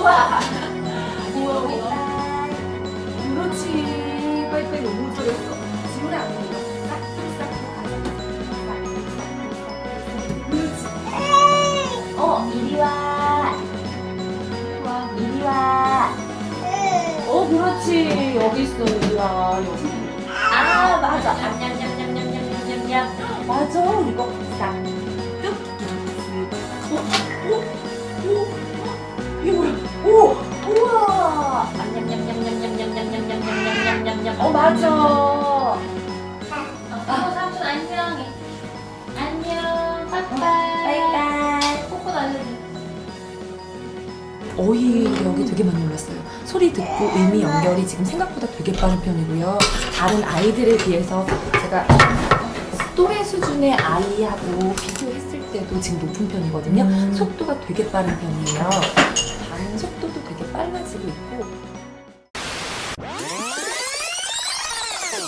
우와. 우와, 우와. 그렇지. 빨리빨리 너무 잘했어. 지문에 안 싹. 그렇지. 어, 이리 와. 와, 이리 와. 어, 그렇지. 여기 있어, 이리 와. 여기. 맞아. 어, 삼촌 안녕. 안녕. 빠이빠이. 빠이빠이. 코코 날려줘. 어휘력이 되게 많이 올랐어요. 소리 듣고 의미 연결이 지금 생각보다 되게 빠른 편이고요. 다른 아이들에 비해서 제가 또래 수준의 아이하고 비교했을 때도 지금 높은 편이거든요. 속도가 되게 빠른 편이에요. 반응 속도도 되게 빨라지고 있고.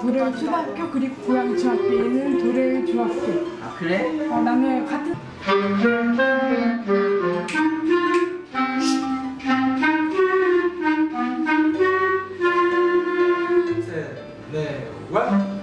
도래일 초등학교 그리고 고양 중학교에는 도래일 중학교. 아 그래? 어, 나는 같은 셋 넷 원.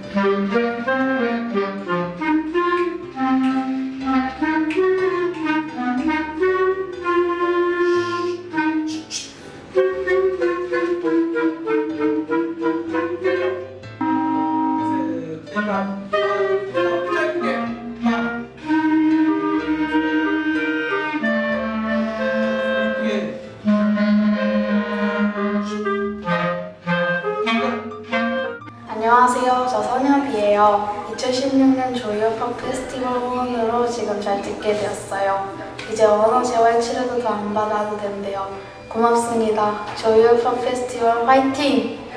저 선엽이에요. 2016년 조이어팝 페스티벌 후원으로 지금 잘 듣게 되었어요. 이제 언어 재활 치료도 더 안 받아도 된대요. 고맙습니다. 조이어팝 페스티벌 화이팅!